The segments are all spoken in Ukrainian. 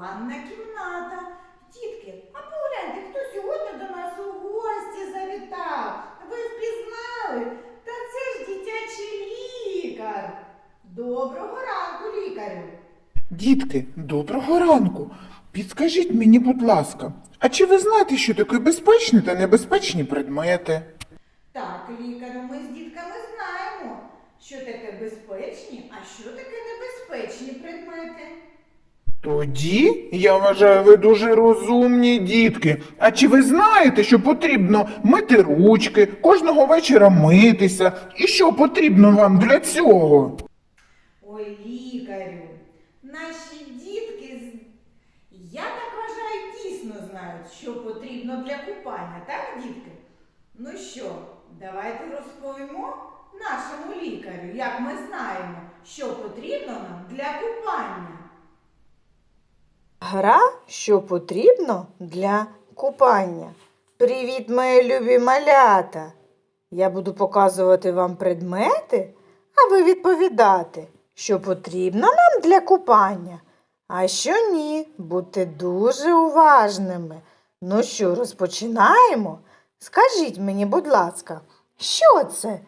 ванна кімната. Дітки, а погляньте, хто сьогодні до нас у гості завітав. Ви впізнали? Та це ж дитячий лікар. Доброго ранку, лікарю. Дітки, доброго ранку. Підскажіть мені, будь ласка, а чи ви знаєте, що таке безпечні та небезпечні предмети? Так, лікарю, ми з дітками знаємо, що таке безпечні, а що таке небезпечні предмети. Тоді я вважаю, ви дуже розумні дітки. А чи ви знаєте, що потрібно мити ручки, кожного вечора митися? І що потрібно вам для цього? Ой, лікарю, наші дітки, я так вважаю, дійсно знають, що потрібно для купання, так, дітки? Ну що, давайте розповімо нашому лікарю, як ми знаємо, що потрібно нам для купання. Гра, що потрібно для купання. Привіт, мої любі малята! Я буду показувати вам предмети, а ви відповідати, що потрібно нам для купання, а що ні. Будьте дуже уважними. Ну що, розпочинаємо? Скажіть мені, будь ласка, що це?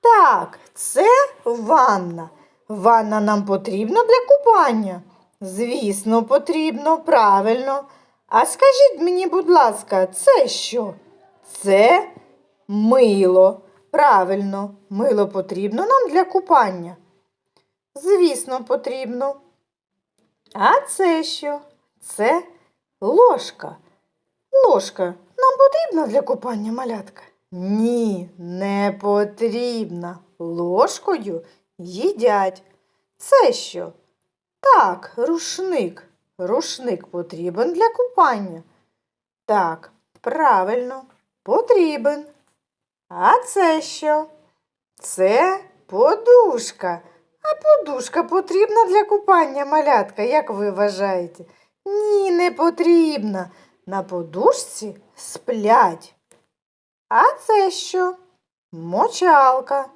Так, це ванна. Ванна нам потрібна для купання. Звісно, потрібно, правильно. А скажіть мені, будь ласка, це що? Це мило. Правильно, мило потрібно нам для купання. Звісно, потрібно. А це що? Це ложка. Ложка нам потрібна для купання малятка? Ні, не потрібна. Ложкою їдять. Це що? Так, рушник. Рушник потрібен для купання. Так, правильно, потрібен. А це що? Це подушка. А подушка потрібна для купання, малятка, як ви вважаєте? Ні, не потрібна. На подушці сплять. А це що? Мочалка.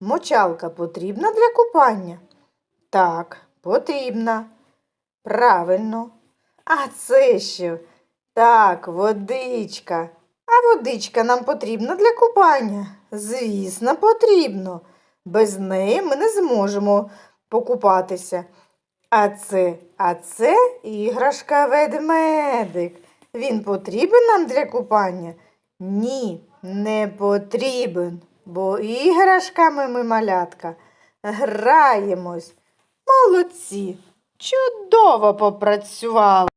Мочалка потрібна для купання? Так, потрібна. Правильно. А це що? Так, водичка. А водичка нам потрібна для купання? Звісно, потрібно. Без неї ми не зможемо покупатися. А це, а це іграшка ведмедик. Він потрібен нам для купання? Ні, не потрібен, бо іграшками ми малятка граємось. Молодці, чудово попрацювали.